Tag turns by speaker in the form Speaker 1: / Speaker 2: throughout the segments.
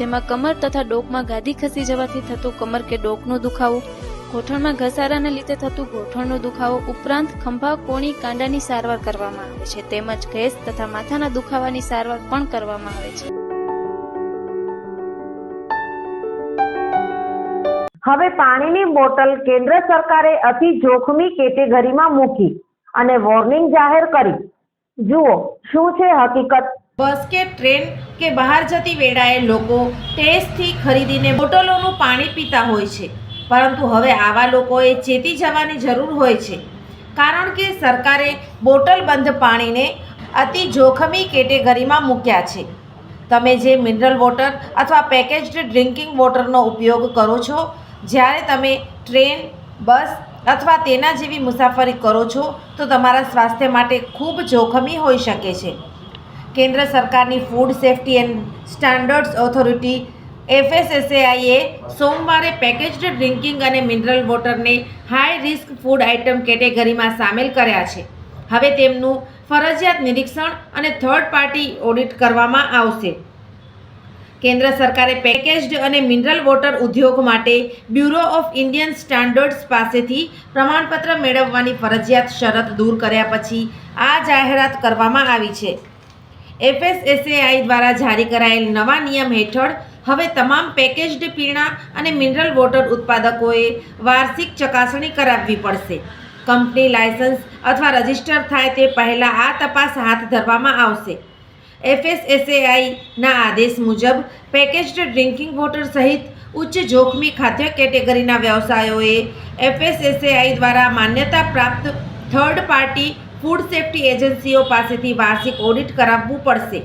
Speaker 1: જેમાં કમર તથા ડોકમાં ગાદી ખસી જવાથી થતું કમર કે ડોકનો દુખાવો ગોઠણમાં ઘસારાને લીધે થતું ગોઠણનો દુખાવો ઉપરાંત ખંભા કોણી કાંડાની સારવાર કરવામાં આવે છે. તેમજ ગેસ તથા માથાના દુખાવાની સારવાર પણ કરવામાં આવે છે.
Speaker 2: હવે પાણીની બોટલ કેન્દ્ર સરકારે અતિ જોખમી કેટેગરીમાં મૂકી અને વોર્નિંગ જાહેર કરી. જુઓ શું છે હકીકત?
Speaker 3: બસ કે ટ્રેન કે બહાર જતી વેળાએ લોકો ટેસ્ટથી ખરીદીને બોટલોનું પાણી પીતા હોય છે. પરંતુ હવે આવા લોકોએ ચેતી જવાની જરૂર હોય છે. કારણ કે સરકારે બોટલ બંધ પાણીને અતિ જોખમી કેટેગરીમાં મૂક્યા છે. તમે જે મિનરલ વોટર અથવા પેકેજ્ડ ડ્રિંકિંગ વોટરનો ઉપયોગ કરો છો, જ્યારે તમે ટ્રેન, બસ અથવા તેના જેવી મુસાફરી કરો છો, તો તમારા સ્વાસ્થ્ય માટે ખૂબ જોખમી હોઈ શકે છે. કેન્દ્ર સરકારની food safety and standards authority, એફએસએસએઆઈએ, સોમવારે પેકેજ્ડ ડ્રિંકિંગ અને મિનરલ વોટરને હાઈ રિસ્ક ફૂડ આઇટમ કેટેગરીમાં સામેલ કર્યા છે. હવે તેમનું ફરજિયાત નિરીક્ષણ અને થર્ડ પાર્ટી ઓડિટ કરવામાં આવશે. કેન્દ્ર સરકારે પેકેજ્ડ અને મિનરલ વોટર ઉદ્યોગ માટે બ્યુરો ઓફ ઇન્ડિયન સ્ટાન્ડર્ડ્સ પાસેથી પ્રમાણપત્ર મેળવવાની ફરજિયાત શરત દૂર કર્યા પછી આ જાહેરાત કરવામાં આવી છે. એફએસએસએઆઈ દ્વારા જારી કરાયેલ નવા નિયમ હેઠળ હવે તમામ પેકેજ્ડ પીણા અને મિનરલ વોટર ઉત્પાદકોએ વાર્ષિક ચકાસણી કરાવવી પડશે. કંપની લાયસન્સ અથવા રજિસ્ટર થાય તે પહેલાં આ તપાસ હાથ ધરવામાં આવશે. એફએસએસએઆઈના આદેશ મુજબ પેકેજ્ડ ડ્રિંકિંગ વોટર સહિત ઉચ્ચ જોખમી ખાદ્ય કેટેગરીના વ્યવસાયોએ એફએસએસએઆઈ દ્વારા માન્યતા પ્રાપ્ત થર્ડ પાર્ટી ફૂડ સેફ્ટી એજન્સીઓ પાસેથી વાર્ષિક ઓડિટ કરાવવું પડશે.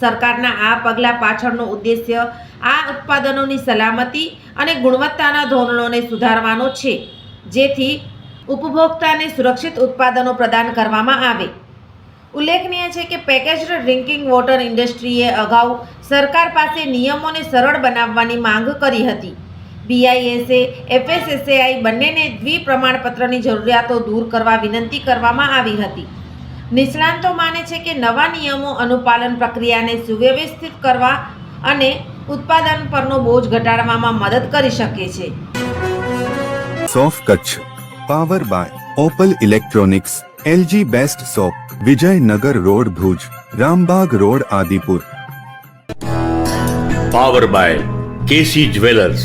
Speaker 3: સરકારના આ પગલાં પાછળનો ઉદ્દેશ્ય આ ઉત્પાદનોની સલામતી અને ગુણવત્તાના ધોરણોને સુધારવાનો છે, જેથી ઉપભોક્તાને સુરક્ષિત ઉત્પાદનો પ્રદાન કરવામાં આવે. ઉલ્લેખનીય છે કે પેકેજ્ડ ડ્રિંકિંગ વોટર ઇન્ડસ્ટ્રીએ અગાઉ સરકાર પાસે નિયમોને સરળ બનાવવાની માંગ કરી હતી. બીઆઈએસએ એફએસએસએઆઈ બંનેને દ્વિપ્રમાણપત્રની જરૂરિયાતો દૂર કરવા વિનંતી કરવામાં આવી હતી. નિષ્ણાંતો માને છે કે નવા નિયમો અનુપાલન પ્રક્રિયાને સુવ્યવસ્થિત કરવા અને ઉત્પાદન પરનો બોજ ઘટાડવામાં મદદ કરી શકે છે.
Speaker 4: સોફ Kutch power by Opal electronics LG best shop Vijaynagar road Bhuj Rambagh road Adipur.
Speaker 5: Power by KC jewellers.